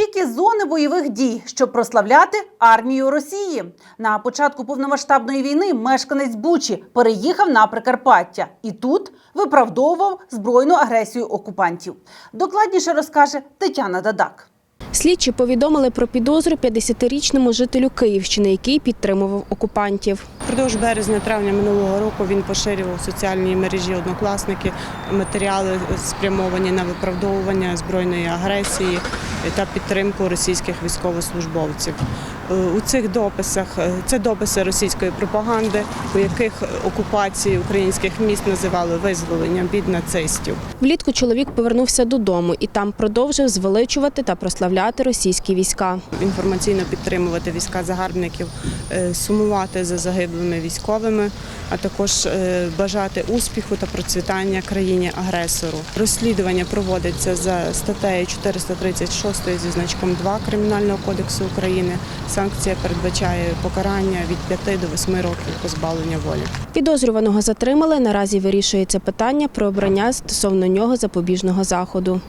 тільки зони бойових дій, щоб прославляти армію Росії. На початку повномасштабної війни мешканець Бучі переїхав на Прикарпаття і тут виправдовував збройну агресію окупантів. Докладніше розкаже Тетяна Дадак. Слідчі повідомили про підозру 50-річному жителю Київщини, який підтримував окупантів. Впродовж березня-травня минулого року він поширював в соціальній мережі однокласники матеріали спрямовані на виправдовування збройної агресії та підтримку російських військовослужбовців. Е, У цих дописах е, це дописи російської пропаганди, у яких окупації українських міст називали визволенням від нацистів. Влітку чоловік повернувся додому і там продовжив звеличувати та прославляти російські війська. інформаційно підтримувати війська загарбників, е, сумувати за загиблими військовими, а також бажати успіху та процвітання країні агресору. Розслідування проводиться за статтею 436 зі значком 2 Кримінального кодексу України. Санкція передбачає покарання від 5 до 8 років позбавлення волі. Підозрюваного затримали. Наразі вирішується питання про обрання стосовно нього запобіжного заходу.